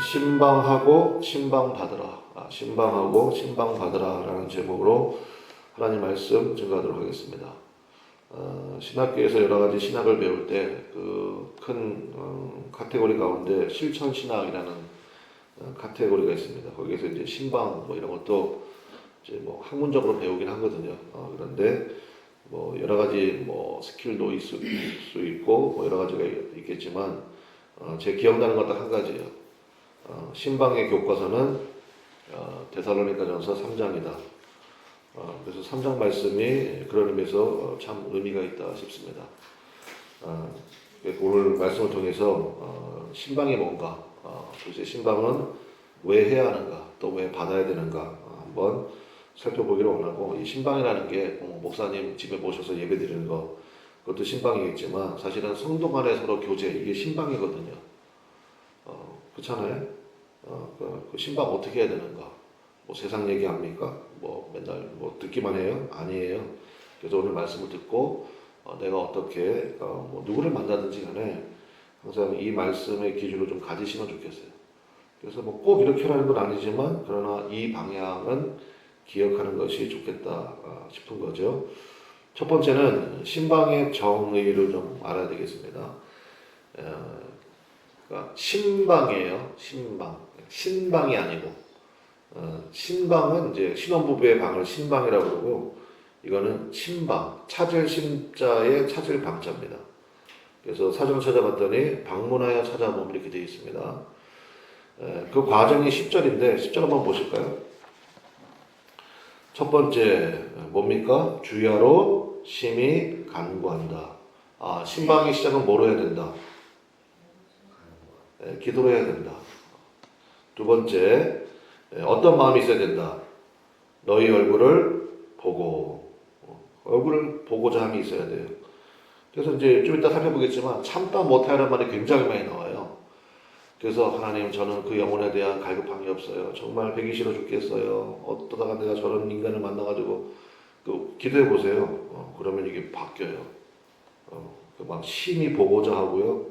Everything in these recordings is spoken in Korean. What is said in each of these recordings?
신방하고 신방 받으라. 아, 신방하고 신방 받으라라는 제목으로 하나님 말씀 증거하도록 하겠습니다. 어, 신학교에서 여러 가지 신학을 배울 때 그큰 어, 카테고리 가운데 실천 신학이라는 어, 카테고리가 있습니다. 거기에서 이제 신방 뭐 이런 것도 이제 뭐 학문적으로 배우긴 하거든요. 어, 그런데 뭐 여러 가지 뭐 스킬도 있을 수 있고 뭐 여러 가지가 있겠지만 어, 제 기억나는 것딱한 가지예요. 어, 신방의 교과서는 어, 데살로니가전서 3장이다. 어, 그래서 3장 말씀이 그런 의미에서 어, 참 의미가 있다 싶습니다. 어, 오늘 말씀을 통해서 어, 신방이 뭔가, 어, 도대체 신방은 왜 해야 하는가, 또 왜 받아야 되는가 어, 한번 살펴보기를 원하고 이 신방이라는 게 어, 목사님 집에 모셔서 예배드리는 거 그것도 신방이겠지만 사실은 성도 간의 서로 교제 이게 신방이거든요. 어, 그렇잖아요. 어, 그, 그 신방 어떻게 해야 되는가? 뭐 세상 얘기합니까? 뭐 맨날 뭐 듣기만 해요? 아니에요. 그래서 오늘 말씀을 듣고 어, 내가 어떻게 어, 뭐 누구를 만나든지 간에 항상 이 말씀의 기준을 좀 가지시면 좋겠어요. 그래서 뭐 꼭 이렇게 하는 건 아니지만 그러나 이 방향은 기억하는 것이 좋겠다 아, 싶은 거죠. 첫 번째는 신방의 정의를 좀 알아야 되겠습니다. 어, 그러니까 신방이에요. 신방. 신방이 아니고 어, 신방은 이제 신혼부부의 방을 신방이라고 그러고 이거는 신방, 찾을 신자에 찾을 방자입니다. 그래서 사전 찾아봤더니 방문하여 찾아보면 이렇게 되어 있습니다. 에, 그 과정이 10절인데 10절 한번 보실까요? 첫 번째 뭡니까? 주야로 심히 간구한다. 아, 신방의 시작은 뭐로 해야 된다? 에, 기도로 해야 된다. 두 번째 에, 어떤 마음이 있어야 된다? 너희 얼굴을 보고 어, 얼굴을 보고자 함이 있어야 돼요. 그래서 이제 좀 이따 살펴보겠지만 참다 못하라는 말이 굉장히 많이 나와요. 그래서 하나님 저는 그 영혼에 대한 갈급함이 없어요. 정말 배기 싫어 죽겠어요. 어떠다가 내가 저런 인간을 만나가지고 그 기도해 보세요. 어, 그러면 이게 바뀌어요. 어, 그막 심히 보고자 하고요.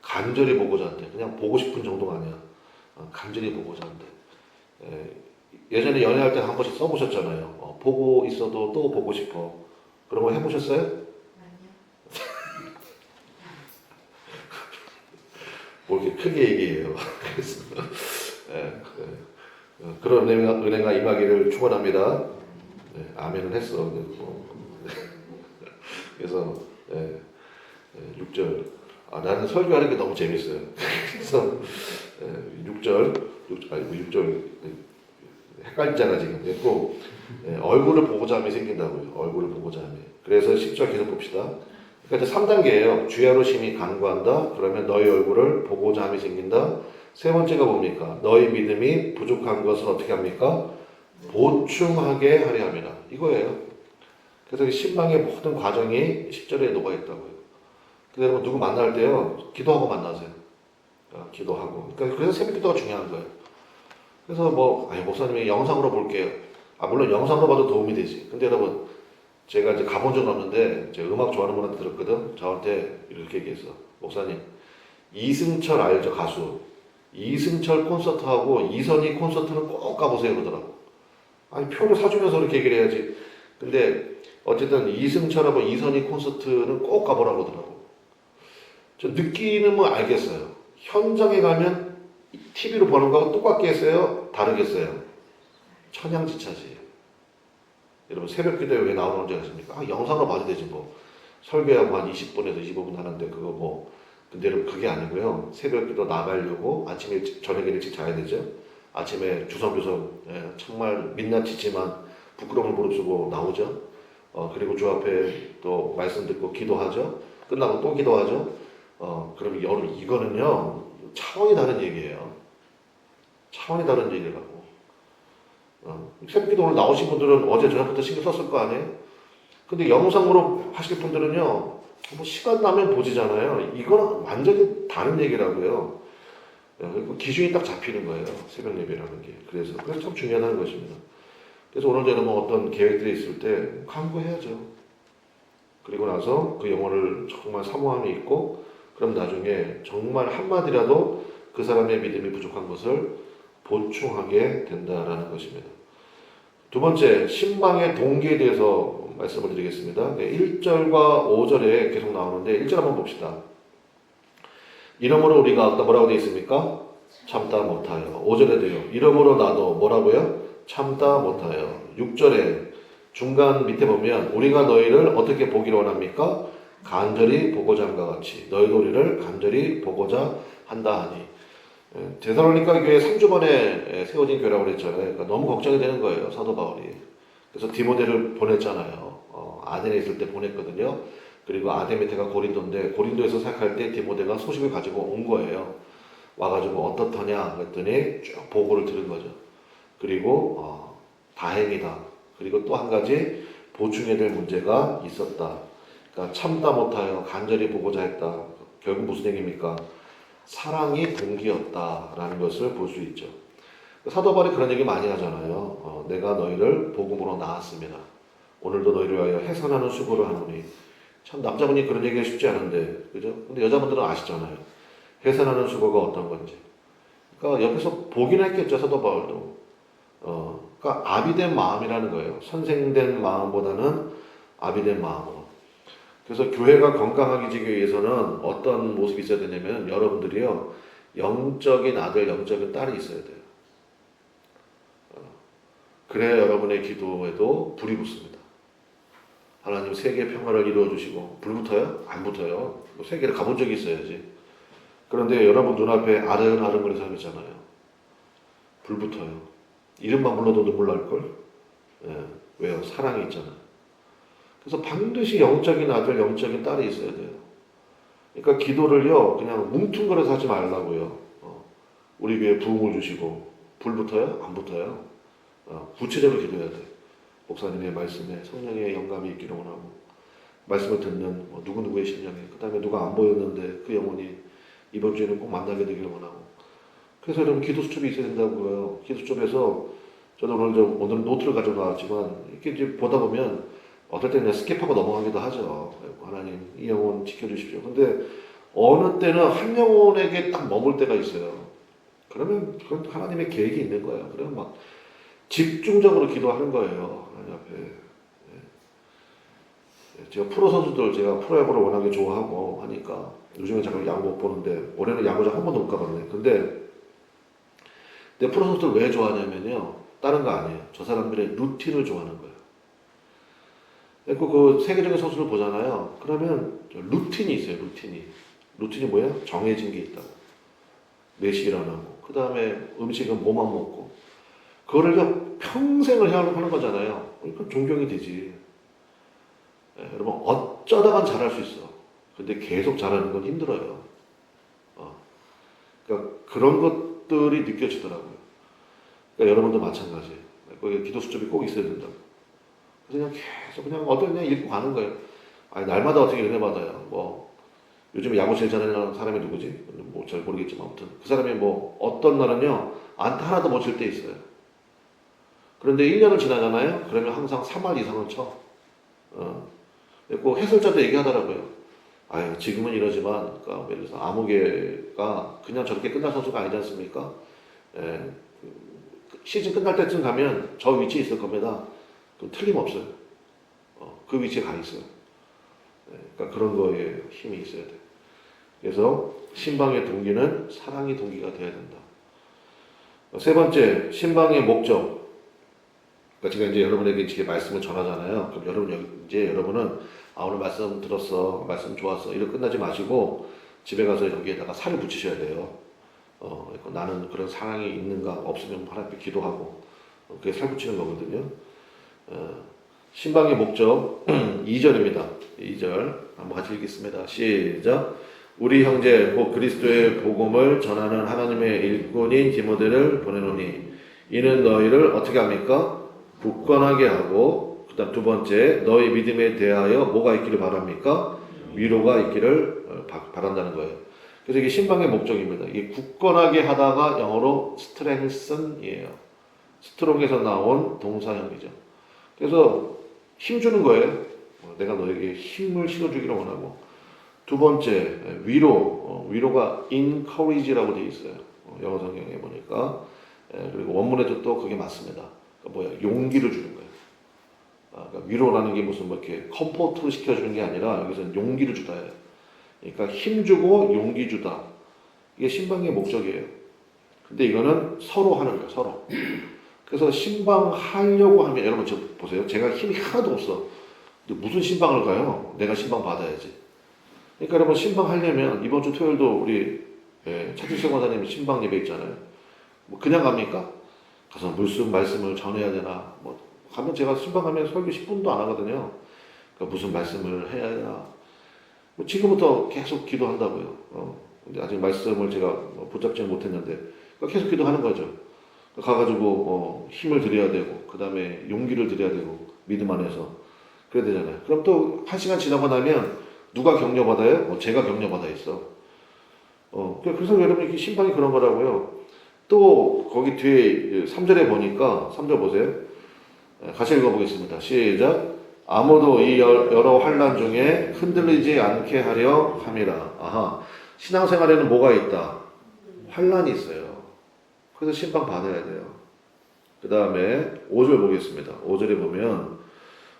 간절히 보고자 한대. 그냥 보고 싶은 정도가 아니야. 어, 간절히 보고자. 에, 예전에 연애할 때 한 번씩 써보셨잖아요. 어, 보고 있어도 또 보고 싶어. 그런 거 해보셨어요? 뭐 이렇게 크게 얘기해요. 그래서 예, 그, 어, 그런 은혜가, 은혜가 임하기를 축원합니다. 예, 아멘은 했어. 뭐. 그래서 예, 예, 6절 아, 나는 설교하는 게 너무 재밌어요. 그래서 예, 6절 6, 아니 6절 헷갈리잖아 지금. 예, 얼굴을 보고자 함이 생긴다고요. 얼굴을 보고자 함이. 그래서 10절 계속 봅시다. 그러니까 이제 3단계예요. 주야로 심히 간구한다. 그러면 너희 얼굴을 보고자 함이 생긴다. 세 번째가 뭡니까? 너희 믿음이 부족한 것을 어떻게 합니까? 보충하게 하려 합니다. 이거예요. 그래서 이 신방의 모든 과정이 10절에 녹아 있다고요. 그래서 누구 만날 때요. 기도하고 만나세요. 어, 기도하고. 그러니까 그래서 새벽 기도가 중요한 거예요. 그래서 뭐 아니 목사님이 영상으로 볼게요. 아 물론 영상으로 봐도 도움이 되지. 근데 여러분 제가 이제 가본 적은 없는데 제가 음악 좋아하는 분한테 들었거든. 저한테 이렇게 얘기했어. 목사님 이승철 알죠 가수. 이승철 콘서트하고 이선희 콘서트는 꼭 가보세요 그러더라고. 아니 표를 사주면서 그렇게 얘기를 해야지. 근데 어쨌든 이승철하고 이선희 콘서트는 꼭 가보라고 그러더라고. 저 느끼는 뭐 알겠어요. 현장에 가면 TV로 보는 거하고 똑같겠어요? 다르겠어요? 천양지차지. 여러분 새벽 기도에 왜 나오는 줄 아십니까? 아, 영상으로 봐도 되지 뭐. 설교하고 한 20분에서 25분 하는데 그거 뭐. 근데 여러분 그게 아니고요. 새벽 기도 나가려고 아침에 일찍, 저녁에 일찍 자야 되죠. 아침에 주섬주섬 예, 정말 민낯이지만 부끄러움을 무릅쓰고 나오죠. 어, 그리고 주 앞에 또 말씀 듣고 기도하죠. 끝나고 또 기도하죠. 어, 그럼 여러분 이거는요. 차원이 다른 얘기예요. 차원이 다른 얘기라고. 어, 새벽기도 오늘 나오신 분들은 어제 저녁부터 신경 썼을 거 아니에요? 근데 영상으로 하실 분들은요, 뭐 시간 나면 보지잖아요. 이거는 완전히 다른 얘기라고요. 어, 그 기준이 딱 잡히는 거예요. 새벽 예배라는 게. 그래서, 그래서 참 중요하다는 것입니다. 그래서 오늘 저는 뭐 어떤 계획들이 있을 때 강구해야죠. 그리고 나서 그 영혼을 정말 사모함이 있고, 그럼 나중에 정말 한마디라도 그 사람의 믿음이 부족한 것을 보충하게 된다라는 것입니다. 두 번째, 신방의 동기에 대해서 말씀을 드리겠습니다. 네, 1절과 5절에 계속 나오는데 1절 한번 봅시다. 이러므로 우리가 아까 뭐라고 되어 있습니까? 참다 못하여. 5절에도요. 이러므로 나도 뭐라고요? 참다 못하여. 6절에 중간 밑에 보면 우리가 너희를 어떻게 보기를 원합니까? 간절히 보고자 함과 같이 너희도 우리를 간절히 보고자 한다 하니 예, 데살로니가 교회 3주 만에 예, 세워진 교회라고 그랬잖아요. 그러니까 너무 걱정이 되는 거예요. 사도 바울이. 그래서 디모데를 보냈잖아요. 어, 아덴에 있을 때 보냈거든요. 그리고 아덴 밑에가 고린도인데 고린도에서 생각할 때 디모데가 소식을 가지고 온 거예요. 와가지고 어떻더냐 그랬더니 쭉 보고를 들은 거죠. 그리고 어, 다행이다. 그리고 또 한 가지 보충해야 될 문제가 있었다. 그러니까 참다 못하여 간절히 보고자 했다. 결국 무슨 얘기입니까? 사랑이 동기였다라는 것을 볼 수 있죠. 사도 바울이 그런 얘기 많이 하잖아요. 어, 내가 너희를 복음으로 낳았습니다. 오늘도 너희를 위하여 해산하는 수고를 하노니 참 남자분이 그런 얘기가 쉽지 않은데 그죠? 근데 여자분들은 아시잖아요. 해산하는 수고가 어떤 건지. 그러니까 옆에서 보긴 했겠죠 사도 바울도. 어, 그러니까 아비된 마음이라는 거예요. 선생된 마음보다는 아비된 마음으로. 그래서 교회가 건강하게 지기 위해서는 어떤 모습이 있어야 되냐면 여러분들이요 영적인 아들, 영적인 딸이 있어야 돼요. 어, 그래야 여러분의 기도에도 불이 붙습니다. 하나님 세계 평화를 이루어 주시고 불 붙어요? 안 붙어요. 뭐 세계를 가본 적이 있어야지. 그런데 여러분 눈앞에 아른아른거리는 사람 있잖아요. 불 붙어요. 이름만 불러도 눈물 날 걸. 예, 왜요? 사랑이 있잖아요. 그래서 반드시 영적인 아들, 영적인 딸이 있어야 돼요. 그러니까 기도를요, 그냥 뭉퉁거려서 하지 말라고요. 어, 우리 교회 부흥을 주시고, 불 붙어요? 안 붙어요? 어, 구체적으로 기도해야 돼. 목사님의 말씀에 성령의 영감이 있기를 원하고, 말씀을 듣는 뭐 누구누구의 심령에, 그 다음에 누가 안 보였는데 그 영혼이 이번 주에는 꼭 만나게 되기를 원하고. 그래서 여러분 기도 수첩이 있어야 된다고요. 기도 수첩에서 저도 오늘 좀 오늘 노트를 가지고 나왔지만 이렇게 이제 보다 보면 어떨 때는 그냥 스킵하고 넘어가기도 하죠. 하나님 이 영혼 지켜주십시오. 근데 어느 때는 한 영혼에게 딱 머물 때가 있어요. 그러면 그건 하나님의 계획이 있는 거예요. 그러면 막 집중적으로 기도하는 거예요. 하나님 앞에. 예. 제가 프로 선수들 제가 프로야구를 워낙에 좋아하고 하니까 요즘에 잠깐 야구 못 보는데 올해는 야구장 한 번도 못 가봤네. 근데 내 프로 선수들 왜 좋아하냐면요. 다른 거 아니에요. 저 사람들의 루틴을 좋아하는 거예요. 그리고 그 세계적인 선수를 보잖아요. 그러면 루틴이 있어요. 루틴이. 루틴이 뭐예요? 정해진 게 있다고. 4시 일어나고 그 다음에 음식은 뭐만 먹고 그거를 평생을 하는 거잖아요. 그러니까 존경이 되지. 예, 여러분 어쩌다간 잘할 수 있어. 근데 계속 잘하는 건 힘들어요. 어. 그러니까 그런 것들이 느껴지더라고요. 그러니까 여러분도 마찬가지. 거기 기도 수첩이 꼭 있어야 된다고. 그냥 계속 그냥 어떤 그냥 읽고 가는 거예요. 아니 날마다 어떻게 은혜 받아요. 뭐 요즘 야구 제일 잘하는 사람이 누구지? 뭐 잘 모르겠지만 아무튼 그 사람이 뭐 어떤 날은요 안타 하나도 못 칠 때 있어요. 그런데 1년을 지나잖아요. 그러면 항상 3할 이상을 쳐. 어. 그리고 해설자도 얘기하더라고요. 아유 지금은 이러지만 그러니까 예를 들어서 아무개가 그냥 저렇게 끝날 선수가 아니지 않습니까? 예, 그 시즌 끝날 때쯤 가면 저 위치에 있을 겁니다. 그 틀림없어요. 어, 그 위치에 가 있어요. 네, 그러니까 그런 거에 힘이 있어야 돼. 그래서 신방의 동기는 사랑이 동기가 돼야 된다. 어, 세 번째, 신방의 목적. 그러니까 제가 이제 여러분에게 이제 말씀을 전하잖아요. 그럼 여러분 이제 여러분은 아 오늘 말씀 들었어, 말씀 좋았어 이렇게 끝나지 마시고 집에 가서 여기에다가 살을 붙이셔야 돼요. 어, 그러니까 나는 그런 사랑이 있는가 없으면 하나님 앞에 기도하고 어, 그게 살 붙이는 거거든요. 어, 신방의 목적 2절입니다. 2절 한번 같이 읽겠습니다. 시작. 우리 형제 곧 그리스도의 복음을 전하는 하나님의 일꾼인 디모데를 보내노니 이는 너희를 어떻게 합니까? 굳건하게 하고 그다음 두 번째 너희 믿음에 대하여 뭐가 있기를 바랍니까? 위로가 있기를 어, 바- 바란다는 거예요. 그래서 이게 신방의 목적입니다. 이게 굳건하게 하다가 영어로 strengthen이에요. 스트롱에서 나온 동사형이죠. 그래서 힘 주는 거예요. 어, 내가 너에게 힘을 실어주기를 원하고 두 번째 위로 어, 위로가 encourage라고 되어 있어요. 어, 영어 성경에 보니까 예, 그리고 원문에도 또 그게 맞습니다. 그러니까 뭐야 용기를 주는 거예요. 아, 그러니까 위로라는 게 무슨 뭐 이렇게 컴포트 시켜주는 게 아니라 여기서는 용기를 주다 예요. 그러니까 힘 주고 용기 주다. 이게 신방의 목적이에요. 근데 이거는 서로 하는 거예요. 서로. 그래서 신방하려고 하면 여러분 저 보세요. 제가 힘이 하나도 없어. 근데 무슨 신방을 가요? 내가 신방 받아야지. 그러니까 여러분 신방하려면 이번 주 토요일도 우리 예, 차준식 원사님이 신방 예배 있잖아요. 뭐 그냥 갑니까? 가서 무슨 말씀을 전해야 되나? 뭐 가면 제가 신방 가면 설교 10분도 안 하거든요. 그러니까 무슨 말씀을 해야 되나? 뭐 지금부터 계속 기도한다고요. 어, 아직 말씀을 제가 뭐 붙잡지는 못했는데 그러니까 계속 기도하는 거죠. 가가지고 어, 힘을 드려야 되고 그 다음에 용기를 드려야 되고 믿음 안에서 그래야 되잖아요. 그럼 또 한 시간 지나고 나면 누가 격려 받아요? 어, 제가 격려 받아 있어. 어, 그래서 여러분 이게 신방이 그런 거라고요. 또 거기 뒤에 3절에 보니까 3절 보세요. 예, 같이 읽어보겠습니다. 시작. 아무도 이 여- 여러 환란 중에 흔들리지 않게 하려 함이라. 아하. 신앙생활에는 뭐가 있다? 환란이 있어요. 그래서 신방 받아야 돼요. 그 다음에 5절 보겠습니다. 5절에 보면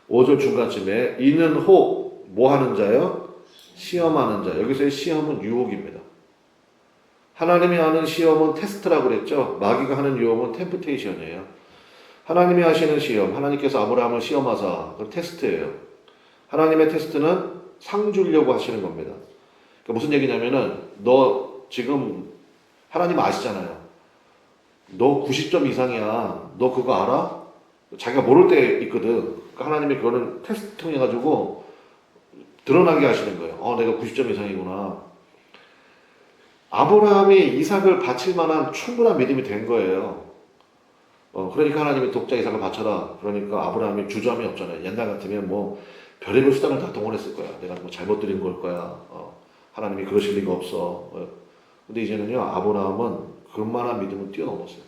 5절 중간쯤에 이는 혹 뭐 하는 자요? 시험하는 자. 여기서의 시험은 유혹입니다. 하나님이 하는 시험은 테스트라고 그랬죠. 마귀가 하는 유혹은 템프테이션이에요. 하나님이 하시는 시험, 하나님께서 아브라함을 시험하사 그 테스트예요. 하나님의 테스트는 상 주려고 하시는 겁니다. 그러니까 무슨 얘기냐면은 너 지금 하나님 아시잖아요. 너 90점 이상이야. 너 그거 알아? 자기가 모를 때 있거든. 그러니까 하나님이 그거는 테스트 통해 가지고 드러나게 하시는 거예요. 어, 내가 90점 이상이구나. 아브라함이 이삭을 바칠 만한 충분한 믿음이 된 거예요. 어, 그러니까 하나님이 독자 이삭을 바쳐라. 그러니까 아브라함이 주저함이 없잖아요. 옛날 같으면 뭐 별의별 수단을 다 동원했을 거야. 내가 뭐 잘못 드린 걸 거야. 어, 하나님이 그러실 리가 없어. 어. 근데 이제는요, 아브라함은 그만한 믿음을 뛰어넘었어요.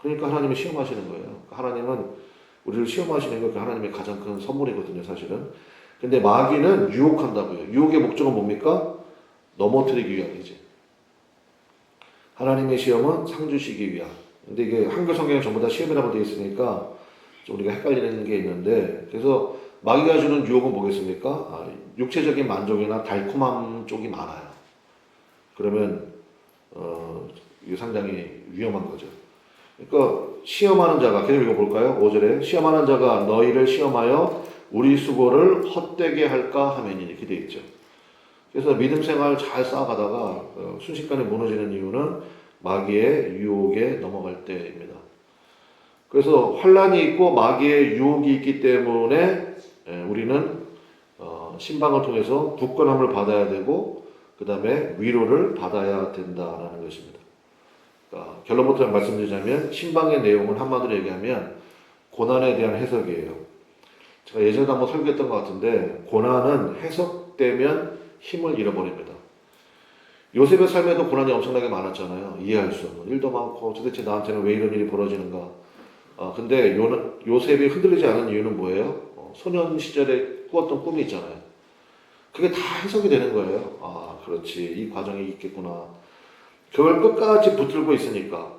그러니까 하나님이 시험하시는 거예요. 하나님은 우리를 시험하시는 게 하나님의 가장 큰 선물이거든요, 사실은. 근데 마귀는 유혹한다고요. 유혹의 목적은 뭡니까? 넘어뜨리기 위함이지. 하나님의 시험은 상 주시기 위함. 근데 이게 한글 성경에 전부 다 시험이라고 되어 있으니까 좀 우리가 헷갈리는 게 있는데 그래서 마귀가 주는 유혹은 뭐겠습니까? 아, 육체적인 만족이나 달콤함 쪽이 많아요. 그러면 어, 이게 상당히 위험한 거죠. 그러니까 시험하는 자가 계속 읽어볼까요? 5절에 시험하는 자가 너희를 시험하여 우리 수고를 헛되게 할까 하면 이렇게 돼 있죠. 그래서 믿음 생활 잘 쌓아가다가 어, 순식간에 무너지는 이유는 마귀의 유혹에 넘어갈 때입니다. 그래서 환란이 있고 마귀의 유혹이 있기 때문에 예, 우리는 어, 신방을 통해서 굳건함을 받아야 되고 그 다음에 위로를 받아야 된다라는 것입니다. 그러니까 결론부터 말씀드리자면 신방의 내용은 한마디로 얘기하면 고난에 대한 해석이에요. 제가 예전에 한번 설교했던 것 같은데 고난은 해석되면 힘을 잃어버립니다. 요셉의 삶에도 고난이 엄청나게 많았잖아요. 이해할 수 없는 일도 많고 도대체 나한테는 왜 이런 일이 벌어지는가. 아, 근데 요, 요셉이 흔들리지 않은 이유는 뭐예요? 어, 소년 시절에 꾸었던 꿈이 있잖아요. 그게 다 해석이 되는 거예요. 아, 그렇지. 이 과정이 있겠구나. 그걸 끝까지 붙들고 있으니까.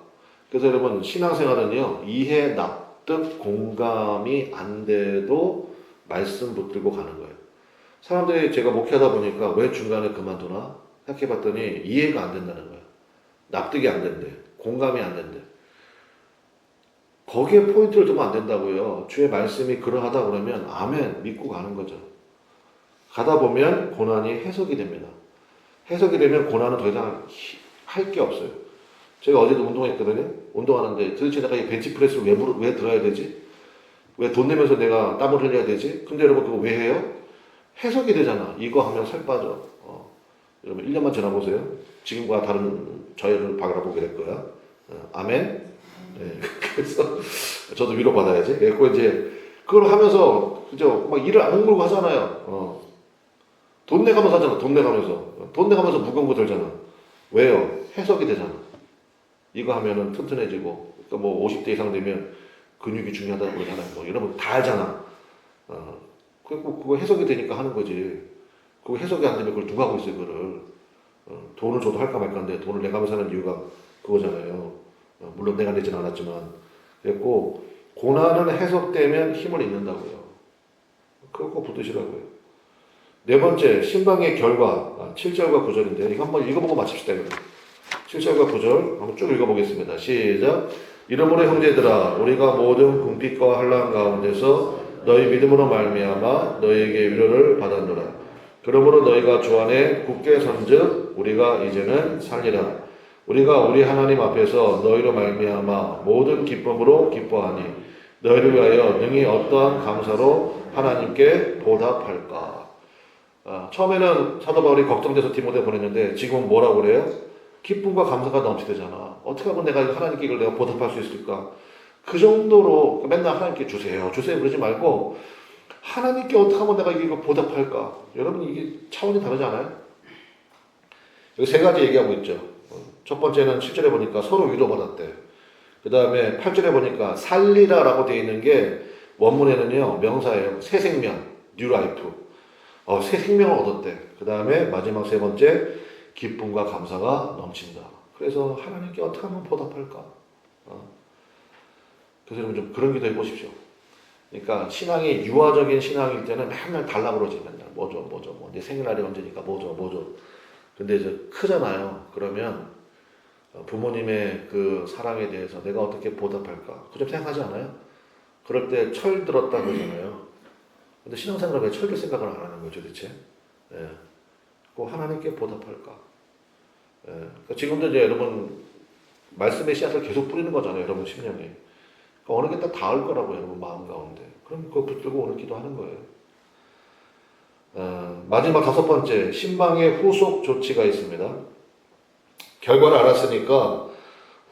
그래서 여러분, 신앙생활은요, 이해, 납득, 공감이 안 돼도 말씀 붙들고 가는 거예요. 사람들이 제가 목회하다 보니까 왜 중간에 그만두나? 생각해 봤더니 이해가 안 된다는 거예요. 납득이 안 된대. 공감이 안 된대. 거기에 포인트를 두면 안 된다고요. 주의 말씀이 그러하다 그러면 아멘 믿고 가는 거죠. 가다 보면 고난이 해석이 됩니다. 해석이 되면 고난은 더 이상 할 게 없어요. 제가 어제도 운동했거든요. 운동하는데 도대체 내가 이 벤치프레스를 왜, 부르- 왜 들어야 되지? 왜 돈 내면서 내가 땀을 흘려야 되지? 근데 여러분 그거 왜 해요? 해석이 되잖아. 이거 하면 살 빠져. 어. 여러분 1년만 지나보세요. 지금과 다른 저희를 바라보게 될 거야. 어, 아멘. 네. 그래서 저도 위로 받아야지. 그리고 이제 그걸 하면서 그죠? 막 일을 안 물고 하잖아요. 어. 돈 내가면서 하잖아. 돈 내가면서 돈 내가면서 무거운 거 들잖아. 왜요? 해석이 되잖아. 이거 하면은 튼튼해지고 그러니까 뭐 50대 이상 되면 근육이 중요하다고 그러잖아요. 뭐 여러분 다 알잖아. 어. 그리고 그거 해석이 되니까 하는 거지. 그거 해석이 안 되면 그걸 누가 하고 있어요, 그거를. 어, 돈을 줘도 할까 말까인데 돈을 내가면서 사는 이유가 그거잖아요. 어, 물론 내가 내진 않았지만. 그랬고, 고난은 해석되면 힘을 잃는다고요. 그거 붙으시라고요. 네 번째, 신방의 결과. 아, 7절과 9절인데, 이거 한번 읽어보고 마칩시다. 그럼. 7절과 9절 한번 쭉 읽어보겠습니다. 시작. 이러므로 형제들아 우리가 모든 궁핍과 환란 가운데서 너희 믿음으로 말미암아 너희에게 위로를 받았노라. 그러므로 너희가 주 안에 굳게 선즉 우리가 이제는 살리라. 우리가 우리 하나님 앞에서 너희로 말미암아 모든 기쁨으로 기뻐하니 너희를 위하여 능히 어떠한 감사로 하나님께 보답할까. 아, 처음에는 사도 바울이 걱정돼서 디모데 보냈는데 지금은 뭐라고 그래요? 기쁨과 감사가 넘치대잖아. 어떻게 하면 내가 하나님께 이걸 내가 보답할 수 있을까? 그 정도로 맨날 하나님께 주세요, 주세요 그러지 말고 하나님께 어떻게 하면 내가 이거 보답할까? 여러분 이게 차원이 다르지 않아요? 여기 세 가지 얘기하고 있죠. 어, 첫 번째는 7절에 보니까 서로 위로받았대. 그 다음에 8절에 보니까 살리라 라고 되어 있는 게 원문에는요 명사예요. 새 생명, 뉴 라이프. 어, 새 생명을 얻었대. 그 다음에 마지막 세 번째 기쁨과 감사가 넘친다. 그래서 하나님께 어떻게 하면 보답할까? 어? 그래서 여러분 좀 그런 기도 해보십시오. 그러니까 신앙이 유아적인 신앙일 때는 맨날 달라 그러지 맨날 뭐죠 뭐죠 뭐 내 생일날이 언제니까 뭐죠 뭐죠. 근데 이제 크잖아요. 그러면 어, 부모님의 그 사랑에 대해서 내가 어떻게 보답할까? 그 좀 생각하지 않아요? 그럴 때 철 들었다 그러잖아요. 근데 신앙생활 왜 철들 생각을 안 하는 거죠 도대체? 예. 꼭 하나님께 보답할까? 예. 그러니까 지금도 이제 여러분 말씀의 씨앗을 계속 뿌리는 거잖아요, 여러분 심령에. 그러니까 어느 게 다 닿을 거라고 여러분 마음 가운데. 그럼 그거 붙들고 오늘 기도하는 거예요. 어, 마지막 다섯 번째 신방의 후속 조치가 있습니다. 결과를 알았으니까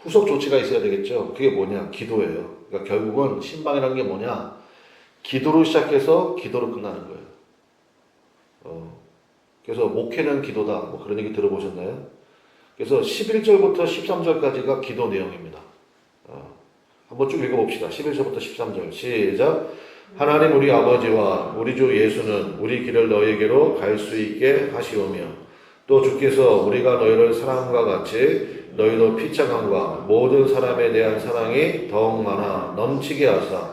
후속 조치가 있어야 되겠죠. 그게 뭐냐? 기도예요. 그러니까 결국은 신방이라는 게 뭐냐? 기도로 시작해서 기도로 끝나는 거예요. 어, 그래서 목회는 기도다. 뭐 그런 얘기 들어보셨나요? 그래서 11절부터 13절까지가 기도 내용입니다. 어, 한번 쭉 읽어봅시다. 11절부터 13절. 시작. 하나님 우리 아버지와 우리 주 예수는 우리 길을 너에게로 갈 수 있게 하시오며 또 주께서 우리가 너희를 사랑과 같이 너희도 피차감과 모든 사람에 대한 사랑이 더욱 많아 넘치게 하사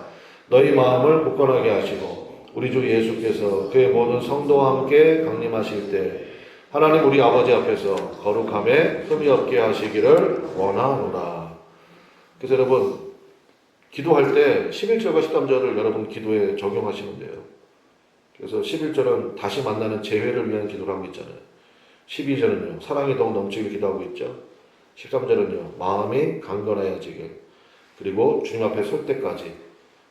너희 마음을 굳건하게 하시고 우리 주 예수께서 그의 모든 성도와 함께 강림하실 때 하나님 우리 아버지 앞에서 거룩함에 흠이 없게 하시기를 원하노라. 그래서 여러분 기도할 때 11절과 13절을 여러분 기도에 적용하시면 돼요. 그래서 11절은 다시 만나는 재회를 위한 기도를 하고 있잖아요. 12절은요, 사랑이 더욱 넘치길 기도하고 있죠. 13절은요, 마음이 강건해지길. 그리고 주님 앞에 설 때까지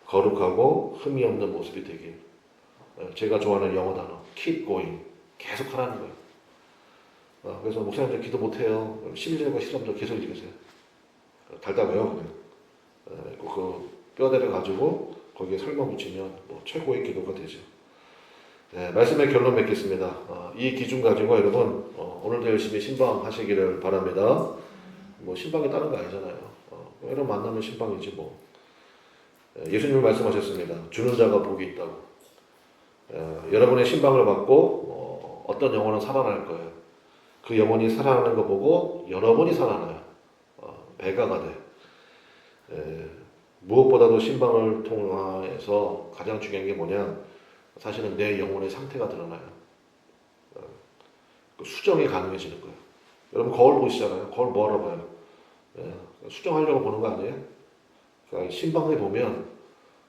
거룩하고 흠이 없는 모습이 되길. 어, 제가 좋아하는 영어 단어, keep going. 계속 하라는 거예요. 어, 그래서 목사님들 기도 못해요. 11절과 13절 계속 읽으세요. 어, 달다고요, 그냥. 어, 그 뼈대를 가지고 거기에 설명 붙이면 뭐 최고의 기도가 되죠. 네, 말씀의 결론 맺겠습니다. 어, 이 기준 가지고 여러분 어, 오늘도 열심히 신방하시기를 바랍니다. 뭐 신방이 다른 거 아니잖아요. 어, 여러분 만나면 신방이지 뭐. 예, 예수님이 말씀하셨습니다. 주는 자가 복이 있다고. 어, 여러분의 신방을 받고 어, 어떤 영혼은 살아날 거예요. 그 영혼이 살아나는 거 보고 여러분이 살아나요. 어, 배가가 돼. 에, 무엇보다도 신방을 통해서 가장 중요한 게 뭐냐? 사실은 내 영혼의 상태가 드러나요. 어, 그 수정이 가능해지는 거예요. 여러분 거울 보시잖아요. 거울 뭐하러 봐요? 예, 수정하려고 보는 거 아니에요? 그러니까 신방에 보면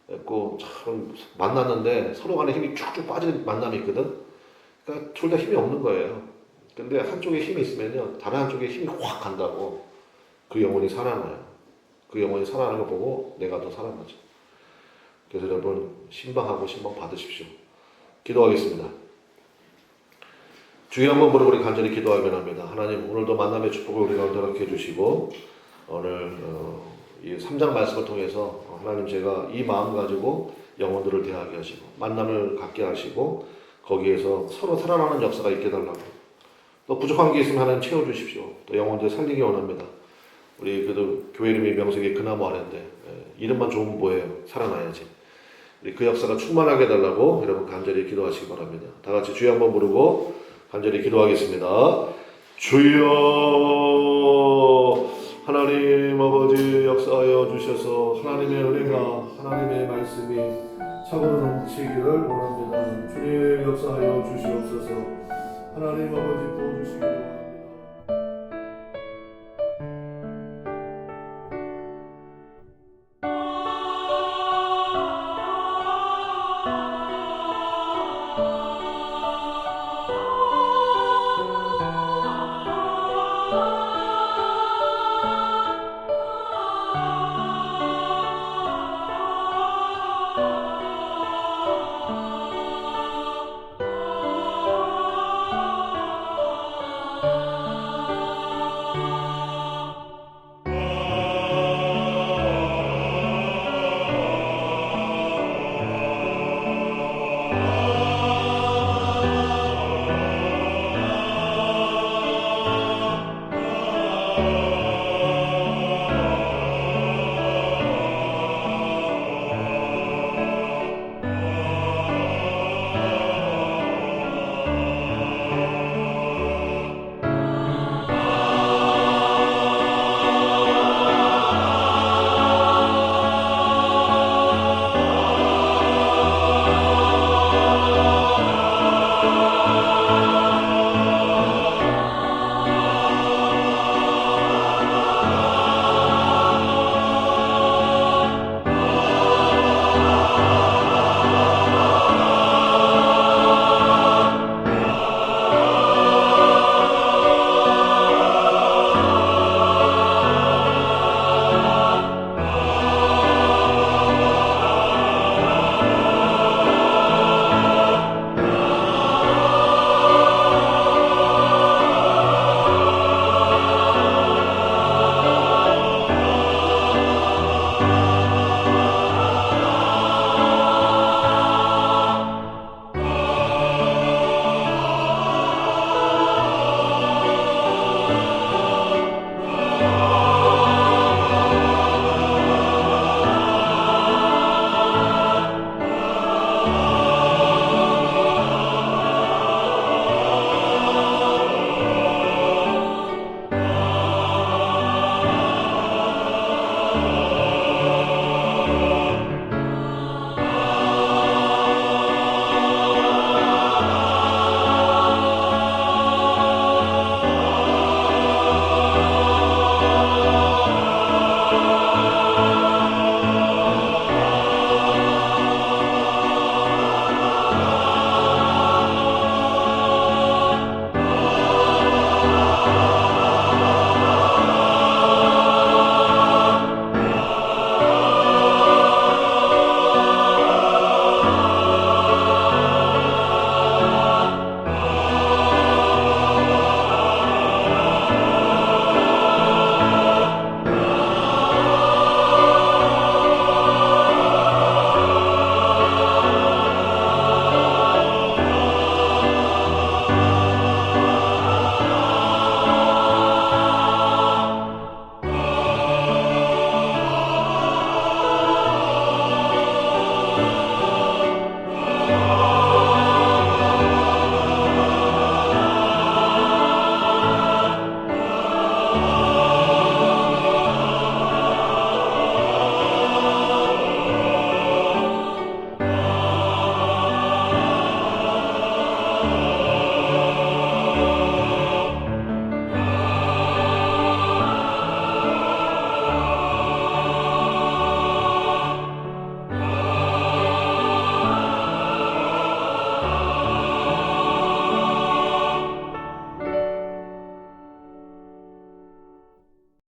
그참 만났는데 서로 간에 힘이 쭉쭉 빠지는 만남이 있거든. 그러니까 둘 다 힘이 없는 거예요. 근데 한쪽에 힘이 있으면요, 다른 한쪽에 힘이 확 간다고 그 영혼이 살아나요. 그 영혼이 살아나는 거 보고 내가 더 살아나죠. 그래서 여러분 신방하고 신방 받으십시오. 기도하겠습니다. 주여 한번 부르고 우리 간절히 기도하면 합니다. 하나님 오늘도 만남의 축복을 우리 가운데 허락해 주시고 오늘 어, 이 3장 말씀을 통해서 하나님 제가 이 마음 가지고 영혼들을 대하게 하시고 만남을 갖게 하시고 거기에서 서로 살아나는 역사가 있게 달라고 또 부족한 게 있으면 하나님 채워주십시오. 또 영혼들 살리기 원합니다. 우리 그래도 교회 이름이 명색이 그나무 아래인데 예, 이름만 좋으면 뭐예요? 살아나야지. 우리 그 역사가 충만하게 해달라고 여러분 간절히 기도하시기 바랍니다. 다 같이 주여 한번 부르고 간절히 기도하겠습니다. 주여 하나님 아버지 역사하여 주셔서 하나님의 은혜가 하나님의 말씀이 차고 넘치기를 원합니다. 주님 역사하여 주시옵소서. 하나님 아버지 바랍니다.